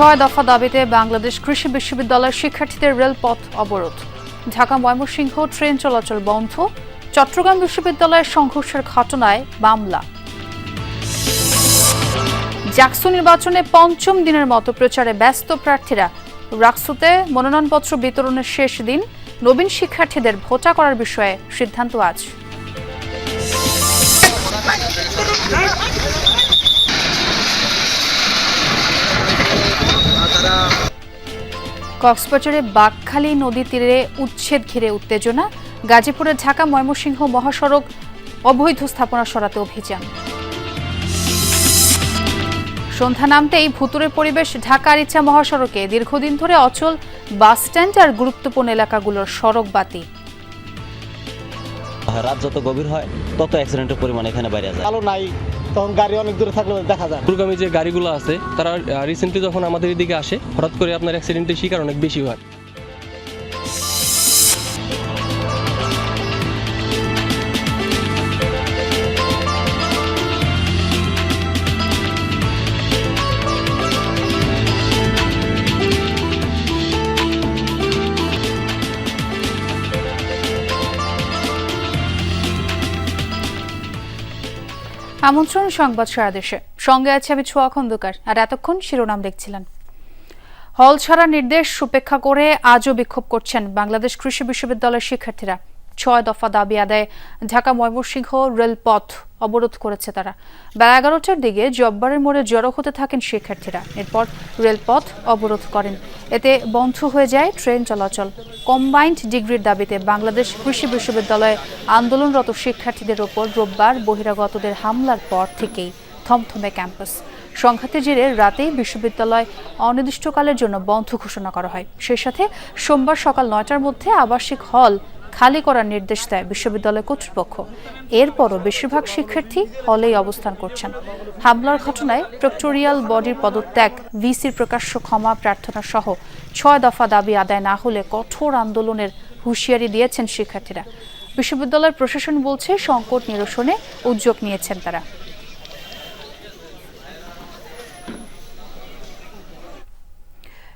ছয় দফা দাবিতে বাংলাদেশ কৃষি বিশ্ববিদ্যালয়ের শিক্ষার্থীদের রেলপথ অবরোধ। ঢাকা ময়মনসিংহ ট্রেন চলাচল বন্ধ। চট্টগ্রাম বিশ্ববিদ্যালয়ের সংঘর্ষের ঘটনায় মামলা। জাকসু নির্বাচনে পঞ্চম দিনের মতো প্রচারে ব্যস্ত প্রার্থীরা। রাকসুতে মনোনয়নপত্র বিতরণের শেষ দিন নবীন শিক্ষার্থীদের ভোটা করার বিষয়ে সিদ্ধান্ত আজ। কক্সবাজারে বাঘখালী নদী তীরে উচ্ছেদ ঘিরে উত্তেজনা। গাজীপুরের ঢাকা ময়মনসিংহ মহাসড়ক অবৈধ স্থাপনা সরাতে অভিযান। সন্ধ্যা নামতেই ভুতুরে পরিবেশ ঢাকা আরিচা মহাসড়কে। দীর্ঘদিন ধরে অচল বাস স্ট্যান্ড আর গুরুত্বপূর্ণ এলাকাগুলোর সড়ক বাতি। রাত যত গভীর হয় তত অ্যাক্সিডেন্টের পরিমাণ এখানে বাইরে যায়। আলো নাই তখন গাড়ি অনেক দূরে থাকলে দেখা যায়। দুর্গামী যে গাড়িগুলো আছে, তারা রিসেন্টলি যখন আমাদের এদিকে আসে, হঠাৎ করে আপনার অ্যাক্সিডেন্টের শিকার অনেক বেশি হয়। আমন্ত্রণ সংবাদ সারা দেশে। সঙ্গে আছে আমি ছোয়া খন্দকার। আর এতক্ষণ শিরোনাম দেখছিলেন। হল ছাড়া নির্দেশ উপেক্ষা করে আজও বিক্ষোভ করছেন বাংলাদেশ কৃষি বিশ্ববিদ্যালয়ের শিক্ষার্থীরা। ছয় দফা দাবি আদায় ঢাকা ময়মনসিংহ রেলপথ অবরোধ করেছে তারা। বেলা এগারোটার দিকে জব্বারের মোড়ে জড়ো হতে থাকেন শিক্ষার্থীরা। এরপর রেলপথ অবরোধ করেন। এতে বন্ধ হয়ে যায় ট্রেন চলাচল। কম্বাইন্ড ডিগ্রির দাবিতে বাংলাদেশ কৃষি বিশ্ববিদ্যালয়ে আন্দোলনরত শিক্ষার্থীদের ওপর রোববার বহিরাগতদের হামলার পর থেকেই থমথমে ক্যাম্পাস। সংঘাতের জেরে রাতেই বিশ্ববিদ্যালয় অনির্দিষ্টকালের জন্য বন্ধ ঘোষণা করা হয়। সেই সাথে সোমবার সকাল নয়টার মধ্যে আবাসিক হল খালি করার নির্দেশ দেয় বিশ্ববিদ্যালয় কর্তৃপক্ষ। এরপরও বেশিরভাগ শিক্ষার্থী হলেই অবস্থান করছেন। হামলার ঘটনায় প্রক্টোরিয়াল বডির পদত্যাগ, ভিসির প্রকাশ্য ক্ষমা প্রার্থনা সহ ছয় দফা দাবি আদায় না হলে কঠোর আন্দোলনের হুঁশিয়ারি দিয়েছেন শিক্ষার্থীরা। বিশ্ববিদ্যালয়ের প্রশাসন বলছে, সংকট নিরসনে উদ্যোগ নিয়েছেন তারা।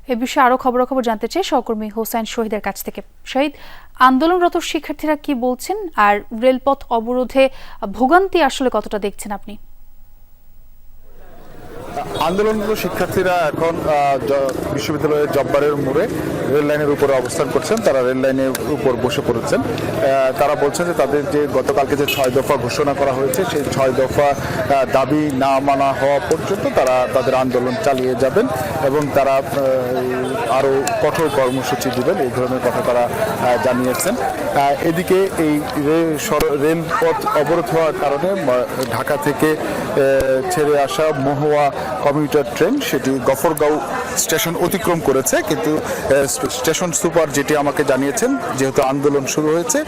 এ বিষয়ে আরও খবরাখবর জানতে চাই সহকর্মী হোসেন শহীদের কাছ থেকে। শহীদ, আন্দোলনরত শিক্ষার্থীরা কি বলছেন? আর রেলপথ অবরোধে ভোগান্তি আসলে কতটা দেখছেন আপনি? আন্দোলনরত শিক্ষার্থীরা এখন বিশ্ববিদ্যালয়ের জব্বারের মোড়ে রেল লাইনের উপরে অবস্থান করছেন। তারা রেল লাইনের উপর বসে পড়েছেন। তারা বলছেন যে তাদের যে গতকালকে যে ছয় দফা ঘোষণা করা হয়েছে, সেই ছয় দফা দাবি না মানা হওয়া পর্যন্ত তারা তাদের আন্দোলন চালিয়ে যাবেন এবং তারা আরও কঠোর কর্মসূচি দেবেন। এই ধরনের কথা তারা জানিয়েছেন। এদিকে এই রেলপথ অবরোধ হওয়ার কারণে ঢাকা থেকে ছেড়ে আসা মহুয়া কমিউটার ট্রেন সেটি গফরগাঁও স্টেশন অতিক্রম করেছে, কিন্তু স্টেশন সুপার যেটি আমাকে জানিয়েছেন, যেহেতু আন্দোলন শুরু হয়েছে,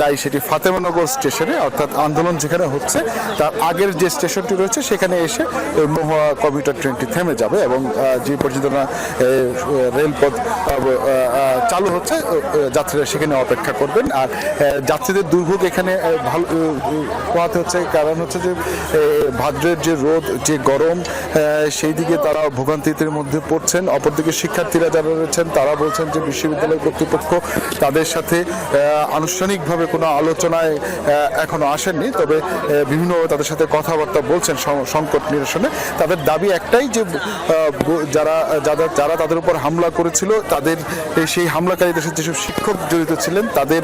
তাই সেটি ফাতেমানগর স্টেশনে, অর্থাৎ আন্দোলন যেখানে হচ্ছে, তার আগের যে স্টেশনটি রয়েছে, সেখানে এসে মহুয়া কমিউটার ট্রেনটি থেমে যাবে এবং যে পর্যন্ত না রেলপথ চালু হচ্ছে যাত্রীরা সেখানে অপেক্ষা করবেন। আর যাত্রীদের দুর্ভোগ এখানে ভালো পোহাতে হচ্ছে, কারণ হচ্ছে যে ভাদ্রের যে রোদ, যে গরম সেই দিকে তারা ভোগান্তিদের মধ্যে পড়ছেন অপরদিকে শিক্ষার্থীরা যারা রয়েছেন তারা বলছেন যে বিশ্ববিদ্যালয় কর্তৃপক্ষ তাদের সাথে আনুষ্ঠানিকভাবে কোনো আলোচনায় এখনও আসেননি। তবে আহ, বিভিন্নভাবে তাদের সাথে কথাবার্তা বলছেন সংকট নিরসনে। তাদের দাবি একটাই যে যারা যারা যারা তাদের উপর হামলা করেছিল তাদের সেই হামলাকারীদের সাথে যেসব শিক্ষক জড়িত ছিলেন তাদের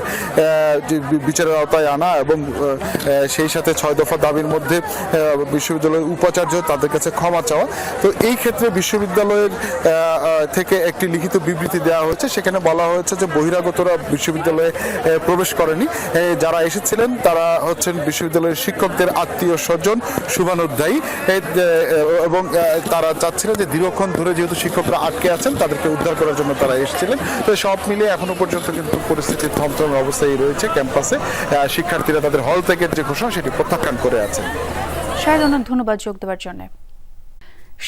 বিচারের আওতায় আনা এবং সেই সাথে ছয় দফা দাবির মধ্যে বিশ্ববিদ্যালয়ের উপাচার্য তাদের কাছে ক্ষমা চাওয়া। তো এই ক্ষেত্রে বিশ্ববিদ্যালয়ের থেকে একটি লিখিত বিবৃতি দেওয়া হয়েছে। সেখানে বলা হয়েছে যে বহিরাগতরা বিশ্ববিদ্যালয়ে প্রবেশ করেনি। যারা এসেছিলেন, তারা হচ্ছেন বিশ্ববিদ্যালয়ের শিক্ষকদের আত্মীয় স্বজন, শুভানুধ্যায়ী। এবং তারা চাচ্ছিলেন যে দীর্ঘক্ষণ ধরে যেহেতু শিক্ষকরা আটকে আছেন, তাদেরকে উদ্ধার করার জন্য তারা এসেছিলেন। তো সব মিলিয়ে এখনও পর্যন্ত কিন্তু পরিস্থিতি থমথম অবস্থায় রয়েছে ক্যাম্পাসে। শিক্ষার্থীরা তাদের হল থেকে যে ঘোষণা, সেটি প্রত্যাখ্যান করে আছেন। শাহেদ অনেক ধন্যবাদ যোগ দেওয়ার জন্য।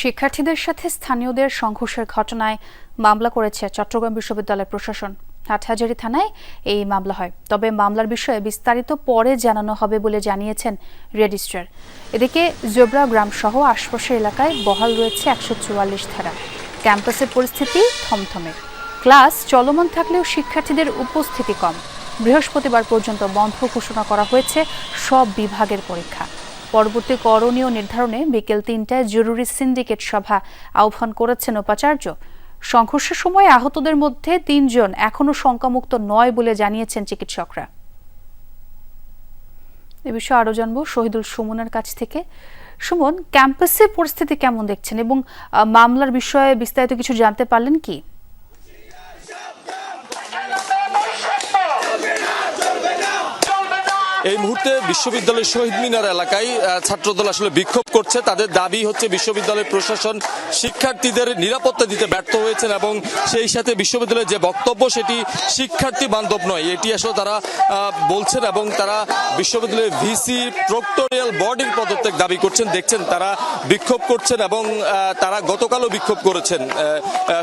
শিক্ষার্থীদের সাথে স্থানীয়দের সংঘর্ষের ঘটনায় মামলা করেছে চট্টগ্রাম বিশ্ববিদ্যালয় প্রশাসন। হাটহাজারি থানায় এই মামলা হয়। তবে মামলার বিষয়ে বিস্তারিত পরে জানানো হবে বলে জানিয়েছেন রেজিস্ট্রার। এদিকে জোবরা গ্রাম সহ আশপাশের এলাকায় বহাল রয়েছে একশো চুয়াল্লিশ ধারা। ক্যাম্পাসের পরিস্থিতি থমথমে। ক্লাস চলমান থাকলেও শিক্ষার্থীদের উপস্থিতি কম। বৃহস্পতিবার পর্যন্ত বন্ধ ঘোষণা করা হয়েছে সব বিভাগের পরীক্ষা। পরবর্তী করণীয় নির্ধারণে বিকেল তিনটায় জরুরি সিন্ডিকেট সভা আহ্বান করেছেন উপাচার্য। সংঘর্ষের সময় আহতদের মধ্যে তিনজন এখনও শঙ্কামুক্ত নয় বলে জানিয়েছেন চিকিৎসকরা। এ বিষয়ে আরও জানব শহীদুল সুমনের কাছ থেকে। সুমন, ক্যাম্পাসের পরিস্থিতি কেমন দেখছেন এবং মামলার বিষয়ে বিস্তারিত কিছু জানতে পারলেন কি? এই মুহূর্তে বিশ্ববিদ্যালয়ের শহীদ মিনার এলাকায় ছাত্রদল আসলে বিক্ষোভ করছে। তাদের দাবি হচ্ছে বিশ্ববিদ্যালয়ের প্রশাসন শিক্ষার্থীদের নিরাপত্তা দিতে ব্যর্থ হয়েছেন এবং সেই সাথে বিশ্ববিদ্যালয়ের যে বক্তব্য, সেটি শিক্ষার্থী বান্ধব নয়। এটি আসলে তারা বলছেন এবং তারা বিশ্ববিদ্যালয়ের ভিসি প্রক্টোরিয়াল বডির পদত্যাগ দাবি করছেন। দেখছেন তারা বিক্ষোভ করছেন এবং তারা গতকালও বিক্ষোভ করেছেন।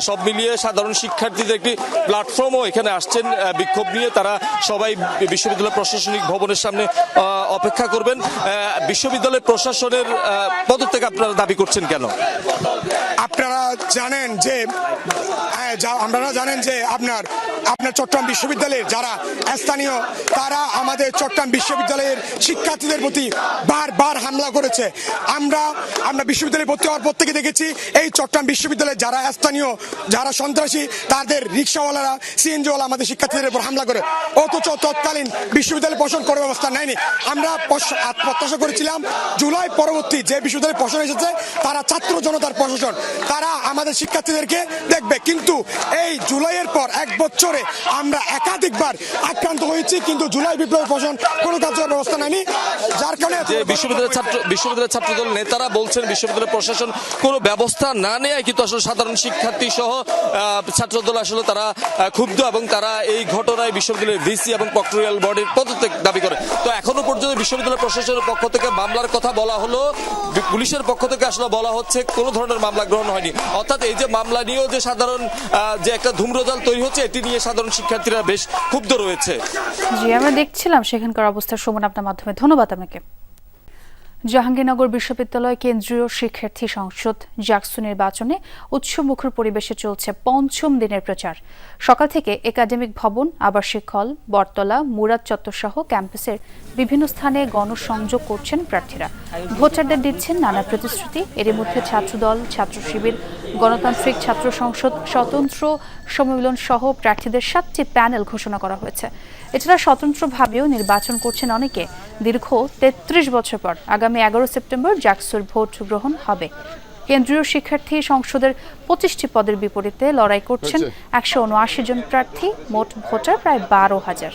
সব মিলিয়ে সাধারণ শিক্ষার্থীদের একটি প্ল্যাটফর্মও এখানে আসছেন। বিক্ষোভ নিয়ে তারা সবাই বিশ্ববিদ্যালয় প্রশাসনিক ভবনের সামনে আহ, অপেক্ষা করবেন। বিশ্ববিদ্যালয় প্রশাসনের পদত্যাগ আপনারা দাবি করছেন কেন? আপনারা জানেন যে হ্যাঁ, আপনারা জানেন যে আপনার আপনার চট্টগ্রাম বিশ্ববিদ্যালয়ের যারা স্থানীয় তারা আমাদের চট্টগ্রাম বিশ্ববিদ্যালয়ের শিক্ষার্থীদের প্রতি বারবার হামলা করেছে। আমরা আমরা বিশ্ববিদ্যালয়ে ভর্তি হওয়ার পর থেকে দেখেছি এই চট্টগ্রাম বিশ্ববিদ্যালয়ের যারা স্থানীয় যারা সন্ত্রাসী তাদের রিক্সাওয়ালারা সিএনজিওয়ালা আমাদের শিক্ষার্থীদের উপর হামলা করে। অথচ তৎকালীন বিশ্ববিদ্যালয় পোষণ কোনো ব্যবস্থা নেয়নি। আমরা প্রত্যাশা করেছিলাম জুলাই পরবর্তী যে বিশ্ববিদ্যালয় প্রশাসন এসেছে তারা ছাত্র জনতার প্রশাসন। তারা আমাদের শিক্ষার্থীদেরকে দেখবে। কিন্তু এই জুলাইয়ের পর এক বছরে আমরা একাধিকবার আক্রান্ত হয়েছি কিন্তু জুলাই বিপ্লবের প্রশাসন কোনো কার্যকর ব্যবস্থা নেয়নি। যার কারণে বিশ্ববিদ্যালয়ের ছাত্র বিশ্ববিদ্যালয়ের ছাত্রদল নেতারা বলছেন বিশ্ববিদ্যালয় প্রশাসন কোনো ব্যবস্থা না নেয় কিন্তু আসলে সাধারণ শিক্ষার্থী সহ আহ, ছাত্রদল আসলে তারা ক্ষুব্ধ এবং তারা এই ঘটনায় বিশ্ববিদ্যালয়ের ভিসি এবং প্রক্টোরিয়াল বডির পদত্যাগ দাবি করে। তো এখনও পর্যন্ত বিশ্ববিদ্যালয় প্রশাসনের পক্ষ থেকে মামলার কথা বলা হলো। পুলিশের পক্ষ থেকে আসলে বলা হচ্ছে কোনো ধরনের মামলা গ্রহণ হয়নি। অর্থাৎ এই যে মামলা নিয়েও যে সাধারণ যে একটা ধূম্রজাল তৈরি হচ্ছে, এটি নিয়ে সাধারণ শিক্ষার্থীরা বেশ ক্ষুব্ধ রয়েছে। জি, আমরা দেখছিলাম সেখানকার অবস্থার সমান আপনার মাধ্যমে। ধন্যবাদ আপনাকে। জাহাঙ্গীরনগর বিশ্ববিদ্যালয় কেন্দ্রীয় শিক্ষার্থী সংসদ জাকসু নির্বাচনে উৎসমুখর পরিবেশে চলছে পঞ্চম দিনের প্রচার। সকাল থেকে একাডেমিক ভবন, আবাসিক হল, বটতলা, মুরাদ চত্বরসহ ক্যাম্পাসের বিভিন্ন স্থানে গণসংযোগ করছেন প্রার্থীরা। ভোটারদের দিচ্ছেন নানা প্রতিশ্রুতি। এরই মধ্যে ছাত্রদল ছাত্র শিবির গণতান্ত্রিক ছাত্র সংসদ স্বতন্ত্র সম্মেলন সহ প্রার্থীদের সাতটি প্যানেল ঘোষণা করা হয়েছে। এছাড়া স্বতন্ত্রভাবেও নির্বাচন করছেন অনেকে। দীর্ঘ তেত্রিশ বছর পর আগামী এগারো সেপ্টেম্বর জাকসুর ভোট গ্রহণ হবে। কেন্দ্রীয় শিক্ষার্থী সংসদের পঁচিশটি পদের বিপরীতে লড়াই করছেন একশো উনআশি জন প্রার্থী। মোট ভোটার প্রায় বারো হাজার।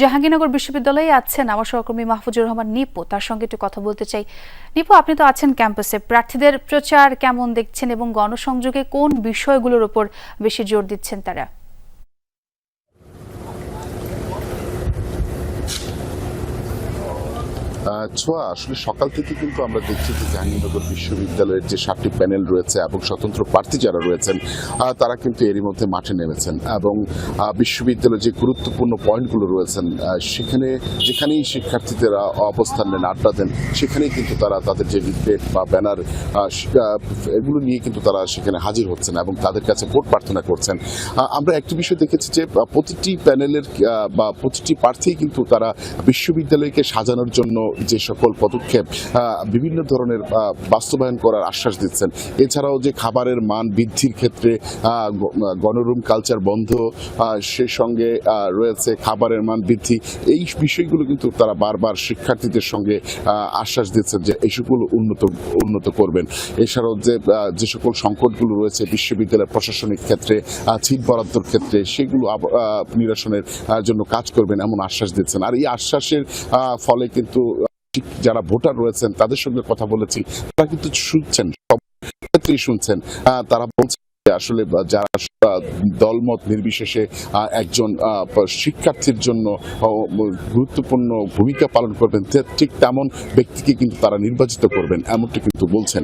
জাহাঙ্গীরনগর বিশ্ববিদ্যালয়ে আছেন আমার সহকর্মী মাহফুজুর রহমান নিপু। তার সঙ্গে একটু কথা বলতে চাই। নিপু, আপনি তো আছেন ক্যাম্পাসে। প্রার্থীদের প্রচার কেমন দেখছেন এবং গণসংযোগে কোন বিষয়গুলোর উপর বেশি জোর দিচ্ছেন তারা? ছোঁয়া। আসলে সকাল থেকে কিন্তু আমরা দেখছি যে জাহাঙ্গীরনগর বিশ্ববিদ্যালয়ের যে সাতটি প্যানেল রয়েছে এবং স্বতন্ত্র প্রার্থী যারা রয়েছেন তারা কিন্তু এরই মধ্যে মাঠে নেমেছেন এবং বিশ্ববিদ্যালয়ের যে গুরুত্বপূর্ণ পয়েন্টগুলো রয়েছেন সেখানে যেখানেই শিক্ষার্থীরা অবস্থান নেন, আড্ডা দেন, সেখানেই কিন্তু তারা তাদের যে লিফলেট বা ব্যানার এগুলো নিয়ে কিন্তু তারা সেখানে হাজির হচ্ছেন এবং তাদের কাছে ভোট প্রার্থনা করছেন। আমরা একটি বিষয় দেখেছি যে প্রতিটি প্যানেলের বা প্রতিটি প্রার্থী কিন্তু তারা বিশ্ববিদ্যালয়কে সাজানোর জন্য যে সকল পদক্ষেপ বিভিন্ন ধরনের বাস্তবায়ন করার আশ্বাস দিচ্ছেন। এছাড়াও যে খাবারের মান বৃদ্ধির ক্ষেত্রে গণরুম কালচার বন্ধ সে সঙ্গে রয়েছে খাবারের মান বৃদ্ধি। এই বিষয়গুলো কিন্তু তারা বারবার শিক্ষার্থীদের সঙ্গে আশ্বাস দিচ্ছেন যে এই সকল উন্নত উন্নত করবেন। এছাড়াও যে যে সকল সংকটগুলো রয়েছে বিশ্ববিদ্যালয়ের প্রশাসনিক ক্ষেত্রে ছিট বরাদ্দর ক্ষেত্রে, সেগুলো নিরসনের জন্য কাজ করবেন এমন আশ্বাস দিচ্ছেন। আর এই আশ্বাসের ফলে কিন্তু যারা ভোটার রয়েছেন, তাদের সঙ্গে কথা বলেছি, তারা কিন্তু শুনছেন, সব ক্ষেত্রেই শুনছেন। তারা বলছেন আসলে যারা দলমত নির্বিশেষে একজন শিক্ষার্থীর জন্য গুরুত্বপূর্ণ ভূমিকা পালন করবেন ঠিক তেমন ব্যক্তিকে কিন্তু তারা নির্বাচিত করবেন, এমনটি কিন্তু বলছেন।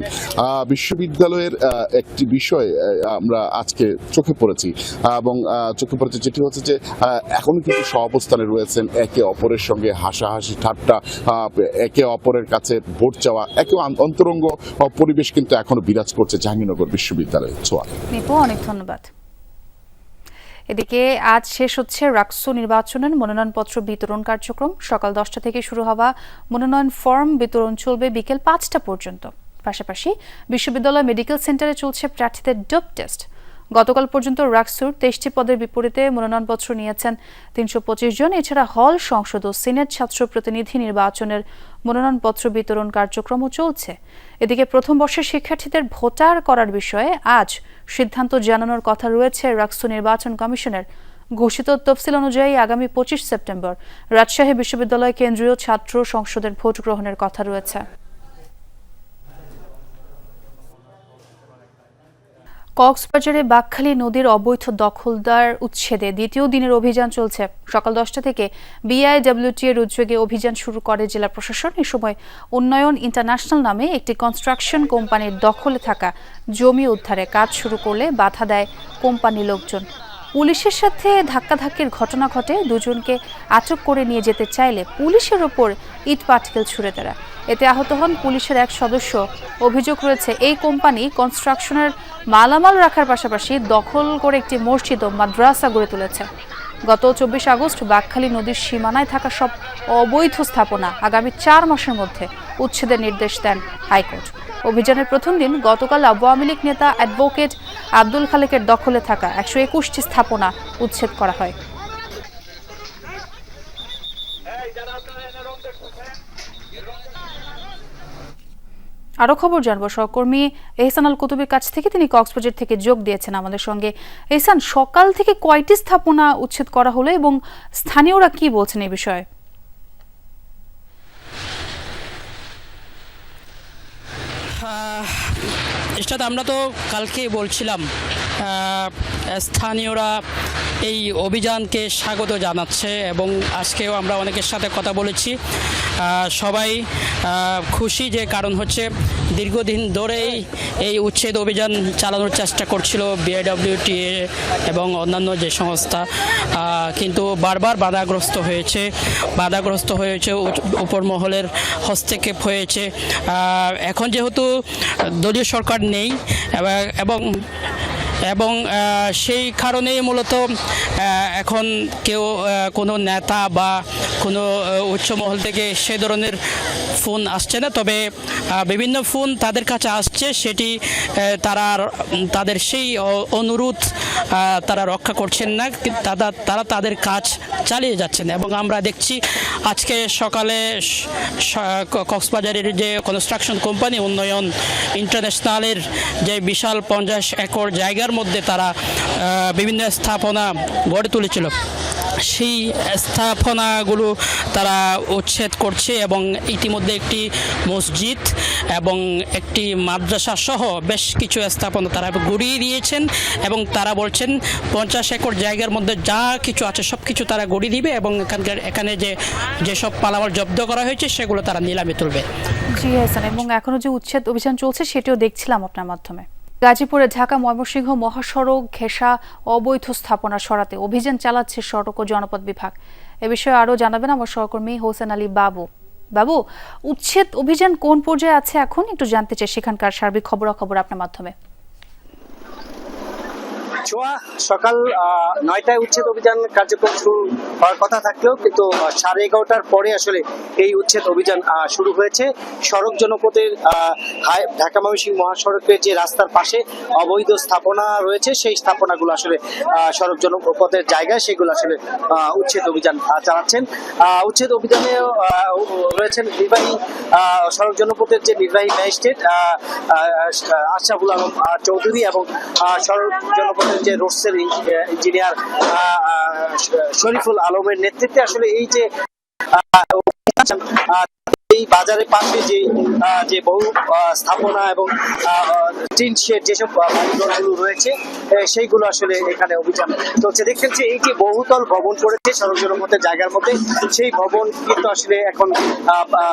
বিশ্ববিদ্যালয়ের একটি বিষয় আমরা আজকে চোখে পড়েছি এবং চোখে পড়েছে যেটি হচ্ছে যে এখনও কিন্তু সহাবস্থানে রয়েছেন একে অপরের সঙ্গে হাসাহাসি, ঠাট্টা একে অপরের কাছে ভোট চাওয়া, একে অন্তরঙ্গ পরিবেশ কিন্তু এখনও বিরাজ করছে জাহাঙ্গীরনগর বিশ্ববিদ্যালয়ে ছোয়া। অনেক ধন্যবাদ। এদিকে আজ শেষ হচ্ছে রাকসু নির্বাচনের মনোনয়নপত্র বিতরণ কার্যক্রম। সকাল দশটা থেকে শুরু হওয়া মনোনয়ন ফর্ম বিতরণ চলবে বিকেল পাঁচটা পর্যন্ত। পাশাপাশি বিশ্ববিদ্যালয় মেডিকেল সেন্টারে চলছে প্রার্থীদের ডোপ টেস্ট। গতকাল পর্যন্ত রাকসুর তেইশটি পদের বিপরীতে মনোনয়নপত্র নিয়েছেন তিনশো পঁচিশ জন। এছাড়া হল সংসদ ও সিনেট ছাত্র প্রতিনিধি নির্বাচনের মনোনয়নপত্র বিতরণ কার্যক্রমও চলছে। এদিকে প্রথম বর্ষের শিক্ষার্থীদের ভোটার করার বিষয়ে আজ সিদ্ধান্ত জানানোর কথা রয়েছে রাকসু নির্বাচন কমিশনের। ঘোষিত তফসিল অনুযায়ী আগামী পঁচিশ সেপ্টেম্বর রাজশাহী বিশ্ববিদ্যালয় কেন্দ্রীয় ছাত্র সংসদের ভোট গ্রহণের কথা রয়েছে। কক্সবাজারে বাকখালী নদীর অবৈধ দখলদার উচ্ছেদে দ্বিতীয় দিনের অভিযান চলছে। সকাল দশটা থেকে বিআইডব্লিউটি এর উদ্যোগে অভিযান শুরু করে জেলা প্রশাসন। এ সময় উন্নয়ন ইন্টারন্যাশনাল নামে একটি কনস্ট্রাকশন কোম্পানির দখলে থাকা জমি উদ্ধারে কাজ শুরু করলে বাধা দেয় কোম্পানি লোকজন। পুলিশের সাথে ধাক্কাধাক্কির ঘটনা ঘটে। দুজনকে আটক করে নিয়ে যেতে চাইলে পুলিশের ওপর ইট পাটকেল ছুড়ে তারা। এতে আহত হন পুলিশের এক সদস্য। অভিযোগ রয়েছে, এই কোম্পানি কনস্ট্রাকশনের মালামাল রাখার পাশাপাশি দখল করে একটি মসজিদ ও মাদ্রাসা গড়ে তুলেছে। গত চব্বিশ আগস্ট বাকখালী নদীর সীমানায় থাকা সব অবৈধ স্থাপনা আগামী চার মাসের মধ্যে উচ্ছেদের নির্দেশ দেন হাইকোর্ট। অভিযানের প্রথম দিন গতকাল আওয়ামী লীগ নেতা অ্যাডভোকেট আব্দুল খালেকের দখলে থাকা একশো একুশটি স্থাপনা উচ্ছেদ করা হয়। আরও খবর জানব। সহকর্মী এহসান আল কুতুবের কাছ থেকে তিনি কক্সবাজার থেকে যোগ দিয়েছেন আমাদের সঙ্গে। এহসান, সকাল থেকে কয়টি স্থাপনা উচ্ছেদ করা হলো এবং স্থানীয়রা কি বলছেন এই বিষয়ে? এটাতে আমরা তো কালকে বলছিলাম স্থানীয়রা এই অভিযানকে স্বাগত জানাচ্ছে এবং আজকেও আমরা অনেকের সাথে কথা বলেছি। সবাই খুশি যে কারণ হচ্ছে দীর্ঘদিন ধরেই এই উচ্ছেদ অভিযান চালানোর চেষ্টা করছিল বিআইডব্লিউটিএ এবং অন্যান্য যে সংস্থা। কিন্তু বারবার বাধাগ্রস্ত হয়েছে বাধাগ্রস্ত হয়েছে উপর মহলের হস্তক্ষেপ হয়েছে। এখন যেহেতু দলীয় সরকার নেই এবং- এবং সেই কারণেই মূলত এখন কেউ কোনো নেতা বা কোনো আহ, উচ্চ মহল থেকে সে ধরনের ফোন আসছে না। তবে বিভিন্ন ফোন তাদের কাছে আসছে সেটি তারা তাদের সেই অনুরোধ তারা রক্ষা করছেন না। তারা তারা তাদের কাজ চালিয়ে যাচ্ছেন এবং আমরা দেখছি আজকে সকালে কক্সবাজারের যে কনস্ট্রাকশন কোম্পানি উন্নয়ন ইন্টারন্যাশনালের যে বিশাল পঞ্চাশ একর জায়গার মধ্যে তারা বিভিন্ন স্থাপনা গড়ে তুলেছিল। সেই স্থাপনাগুলো তারা উচ্ছেদ করছে এবং ইতিমধ্যে একটি মসজিদ এবং একটি মাদ্রাসা সহ বেশ কিছু স্থাপনা তারা গড়িয়ে দিয়েছেন এবং তারা বলছেন পঞ্চাশ একর জায়গার মধ্যে যা কিছু আছে সব কিছু তারা গড়িয়ে দিবে এবং এখানকার এখানে যে যেসব পালামাল জব্দ করা হয়েছে সেগুলো তারা নিলামে তুলবে। জি, হাসান, এবং এখনও যে উচ্ছেদ অভিযান চলছে সেটিও দেখছিলাম আপনার মাধ্যমে। গাজীপুরে ঢাকা ময়মনসিংহ মহাসড়ক ঘেঁষা অবৈধ স্থাপনা সরাতে অভিযান চালাচ্ছে সড়ক ও জনপদ বিভাগ। এ বিষয়ে আরও জানাবেন আমার সহকর্মী হোসেন আলী বাবু। বাবু, উচ্ছেদ অভিযান কোন পর্যায়ে আছে এখন? একটু জানতে চাই সেখানকার সার্বিক খবরাখবর আপনার মাধ্যমে। ছোঁয়া। সকাল নয়টায় উচ্ছেদ অভিযান কার্যক্রম শুরু হওয়ার কথা থাকলেও কিন্তু সাড়ে এগারোটার পরে আসলে এই উচ্ছেদ অভিযান শুরু হয়েছে। সড়ক জনপথের ঢাকা ময়মনসিংহ মহাসড়কের যে রাস্তার পাশে অবৈধ স্থাপনা রয়েছে, সেই স্থাপনাগুলো আসলে সড়ক জনপথের জায়গায় সেগুলো আসলে উচ্ছেদ অভিযান চালাচ্ছেন। উচ্ছেদ অভিযানে রয়েছেন নির্বাহী সড়ক জনপথের যে নির্বাহী ম্যাজিস্ট্রেট আশরাফুল আলম চৌধুরী এবং সড়ক জনপথের যে রোডসের ইঞ্জিনিয়ার শরীফুল আলমের নেতৃত্বে আসলে এই যে এই বাজারের পাশে যে যে বহু স্থাপনা এবং টিন শেড যেসব বাড়িঘরগুলো রয়েছে সেইগুলো আসলে এখানে অভিযান চলছে। দেখছেন যে এই যে বহুতল ভবন করেছে সড়ক জনপথের জায়গার মধ্যে, সেই ভবন কিন্তু আসলে এখন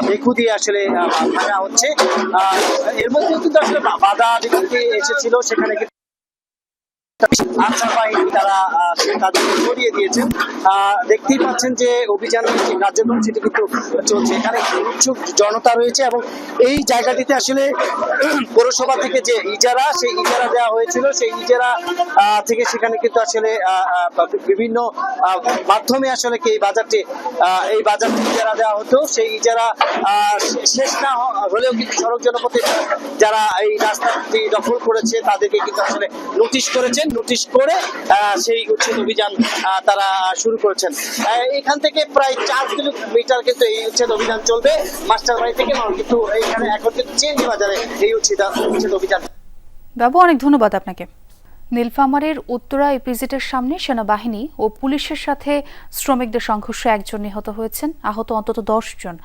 বেকু দিয়ে আসলে ভাঙা হচ্ছে। এর মধ্যে কিন্তু আসলে বাধা বিঘ্নতি এসেছিল, সেখানে কিন্তু আনসার বাহিনী তারা কাজগুলো সরিয়ে দিয়েছেন। দেখতেই পাচ্ছেন যে অভিযানের যে কার্যক্রম সেটি কিন্তু চলছে। এখানে উৎসুক জনতা রয়েছে এবং এই জায়গাটিতে আসলে পৌরসভা থেকে যে ইজারা, সেই ইজারা দেওয়া হয়েছিল। সেই ইজারা থেকে সেখানে কিন্তু আসলে বিভিন্ন মাধ্যমে আসলে কি এই বাজারটি এই বাজারটি ইজারা দেওয়া হতো। সেই ইজারা শেষ না হলেও কিন্তু সড়ক জনপথে যারা এই রাস্তাটি দখল করেছে, তাদেরকে কিন্তু আসলে নোটিশ করেছেন। নোটিশ করে সেই উচ্ছেদ অভিযান তারা শুরু করেছেন। এখান থেকে প্রায় চার কিলোমিটার কিন্তু এই উচ্ছেদ অভিযান চলবে। মাস্টার বাড়ি থেকে কিন্তু এখানে এখন কিন্তু চেঞ্জ বাজারে এই উচ্ছেদ উচ্ছেদ অভিযান। বাবু, অনেক ধন্যবাদ আপনাকে। নীলফামারীর উত্তরা ইপিজেটের সামনে সেনাবাহিনী ও পুলিশের সাথে শ্রমিকদের সংঘর্ষে একজন নিহত হয়েছেন, আহত অন্তত দশ জন।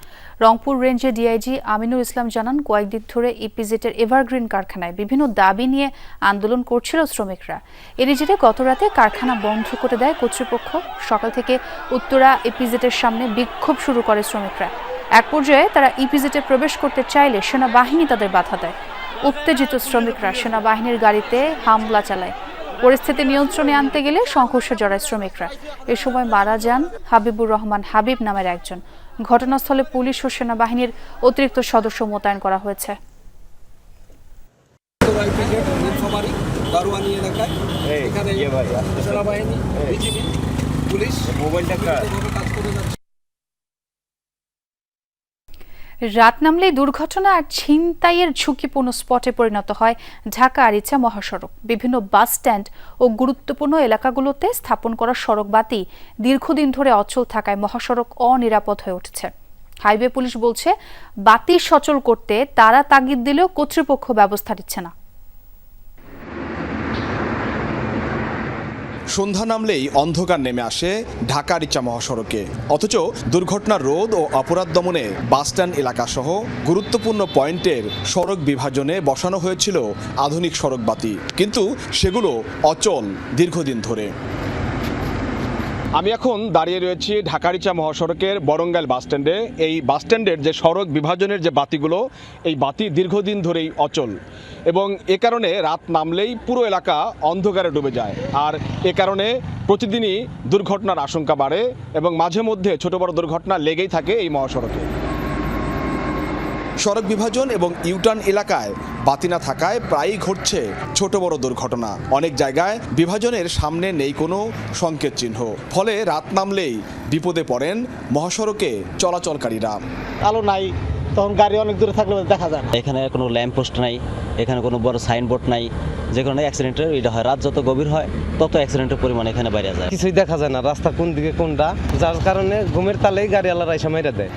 রংপুর রেঞ্জের ডিআইজি আমিনুল ইসলাম জানান, কয়েকদিন ধরে ইপিজেটের এভারগ্রিন কারখানায় বিভিন্ন দাবি নিয়ে আন্দোলন করছিল শ্রমিকরা। এরই জেরে গতরাতে কারখানা বন্ধ করে দেয় কর্তৃপক্ষ। সকাল থেকে উত্তরা ইপিজেটের সামনে বিক্ষোভ শুরু করে শ্রমিকরা। এক পর্যায়ে তারা ইপিজেটে প্রবেশ করতে চাইলে সেনাবাহিনী তাদের বাধা দেয়। উত্তেজিত শ্রমিকরা সেনাবাহিনীর গাড়িতে হামলা চালায়। পরিস্থিতি নিয়ন্ত্রণে আনতে গেলে সংঘর্ষে জড়ায় শ্রমিকরা। এ সময় মারা যান হাবিবুর রহমান হাবিব নামের একজন। ঘটনাস্থলে পুলিশ ও সেনাবাহিনীর অতিরিক্ত সদস্য মোতায়েন করা হয়েছে। এখানে সেনাবাহিনী পুলিশ মোবাইলটা কাজ করে যাচ্ছে। রাত নামলে দুর্ঘটনা আর ছিনতাইয়ের ঝুঁকিপূর্ণ স্পটে পরিণত হয় ঢাকা আরিচা মহাসড়ক। বিভিন্ন বাস স্ট্যান্ড ও গুরুত্বপূর্ণ এলাকাগুলোতে স্থাপন করা সড়ক বাতি দীর্ঘদিন ধরে অচল থাকায় মহাসড়ক অনিরাপদ হয়ে উঠছে। হাইওয়ে পুলিশ বলছে, বাতি সচল করতে তারা তাগিদ দিলেও কর্তৃপক্ষ ব্যবস্থা দিচ্ছে না। সন্ধ্যা নামলেই অন্ধকার নেমে আসে ঢাকা রিচা মহাসড়কে। অথচ দুর্ঘটনা রোধ ও অপরাধ দমনে বাসস্ট্যান্ড এলাকাসহ গুরুত্বপূর্ণ পয়েন্টের সড়ক বিভাজনে বসানো হয়েছিল আধুনিক সড়ক বাতি কিন্তু সেগুলো অচল দীর্ঘদিন ধরে। আমি এখন দাঁড়িয়ে রয়েছি ঢাকারিচা মহাসড়কের বরঙ্গাইল বাসস্ট্যান্ডে এই বাসস্ট্যান্ডের যে সড়ক বিভাজনের যে বাতিগুলো, এই বাতি দীর্ঘদিন ধরেই অচল। এবং এ কারণে রাত নামলেই পুরো এলাকা অন্ধকারে ডুবে যায়। আর এ কারণে প্রতিদিনই দুর্ঘটনার আশঙ্কা বাড়ে এবং মাঝে মধ্যে ছোট বড় দুর্ঘটনা লেগেই থাকে এই মহাসড়কে। সড়ক বিভাজন এবং ইউটার্ন এলাকায় বাতি না থাকায় প্রায়ই ঘটছে ছোট বড় দুর্ঘটনা। অনেক জায়গায় বিভাজনের সামনে নেই কোনো সংকেত চিহ্ন। ফলে রাত নামলেই বিপদে পড়েন মহাসড়কে চলাচলকারীরা। আলো নাই তখন গাড়ি অনেক দূরে থাকলে দেখা যায় না। এখানে কোনো ল্যাম্প পোস্ট নাই এখানে কোনো বড় সাইনবোর্ড নাই যে কারণে অ্যাক্সিডেন্টের এটা হয়। রাত যত গভীর হয় তত অ্যাক্সিডেন্টের পরিমাণ এখানে বাইরে যায়। কিছুই দেখা যায় না রাস্তা কোন দিকে কোনটা যার কারণে ঘুমের তালেই গাড়ি আলাদা এসে মেরে দেয়।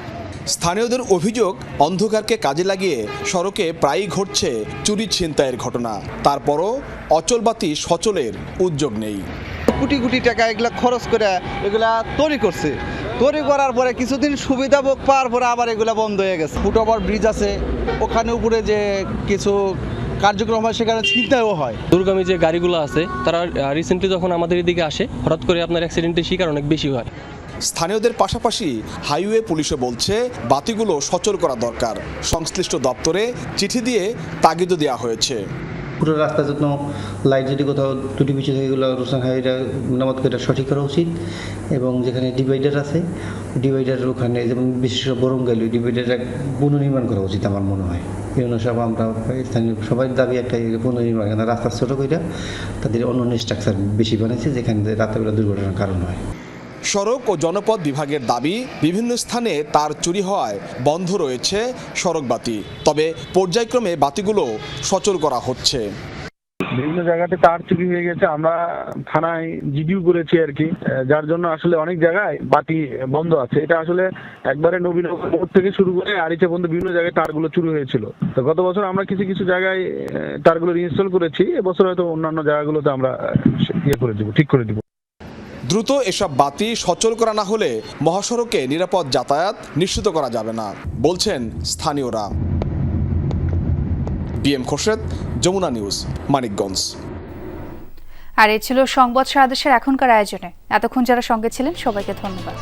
স্থানীয়দের অভিযোগ অন্ধকারকে কাজে লাগিয়ে সড়কে প্রায়ই ঘটছে চুরি ছিনতাইয়ের ঘটনা। তারপরও অচল বাতি সচলের উদ্যোগ নেই। কোটি কোটি টাকা এগুলা খরচ করে এগুলা তৈরি করছে। তৈরি করার পরে কিছুদিন সুবিধা ভোগ পাওয়ার পরে আবার এগুলা বন্ধ হয়ে গেছে। ফুট ওভার ব্রিজ আছে ওখানে উপরে যে কিছু কার্যক্রম হয় সেখানে ছিনতাইও হয়। দুর্গামী যে গাড়িগুলো আছে তারা রিসেন্টলি যখন আমাদের এদিকে আসে হঠাৎ করে আপনার অ্যাক্সিডেন্টের শিকার অনেক বেশি হয়। স্থানীয়দের পাশাপাশি হাইওয়ে পুলিশও বলছে বাতিগুলো সচল করা দরকার। সংশ্লিষ্ট দপ্তরে চিঠি দিয়ে তাগিদও দেওয়া হয়েছে। পুরো রাস্তা যত্ন লাইট যদি কোথাও দুটি বিচ্ছু থেকে, এগুলো রোশন হাইটা মেরামত করে সঠিক করা উচিত। এবং যেখানে ডিভাইডার আছে ডিভাইডারের ওখানে যেমন বিশেষ বরঙ্গাইল ওই ডিভাইডারটা পুনর্নির্মাণ করা উচিত আমার মনে হয়। এই অনুসারে আমরা স্থানীয় সবাই দাবি একটা পুনর্নির্মাণ রাস্তা ছোটো করে তাদের অন্য স্ট্রাকচার বেশি বানাইছে, যেখানে রাতেরবেলা দুর্ঘটনার কারণ হয়। সড়ক ও জনপদ বিভাগের দাবি, বিভিন্ন স্থানে তার চুরি হওয়ায় বন্ধ রয়েছে সড়ক বাতি। তবে পর্যায়ক্রমে বাতিগুলো সচল করা হচ্ছে। বিভিন্ন জায়গাতে তার চুরি হয়ে গেছে, আমরা থানায় জিডিও করেছি আর কি। যার জন্য আসলে অনেক জায়গায় বাতি বন্ধ আছে। এটা আসলে একবারে নবীনগর মোড় থেকে শুরু করে আরিচা পর্যন্ত বিভিন্ন জায়গায় তারগুলো চুরি হয়েছিল। তো গত বছর আমরা কিছু কিছু জায়গায় তারগুলো ইনস্টল করেছি। এবছর হয়তো অন্যান্য জায়গাগুলোতে আমরা ইয়ে করে দেবো, ঠিক করে দিব। দ্রুত এসব বাতি সচল করা না হলে মহাসড়কে নিরাপদ যাতায়াত নিশ্চিত করা যাবে না, বলছেন স্থানীয়রা। B M Khorshed, Jamuna news, Manikganj. আর এ ছিল সংবাদ সারাদেশের এখনকার আয়োজনে। এতক্ষণ যারা সঙ্গে ছিলেন, সবাইকে ধন্যবাদ।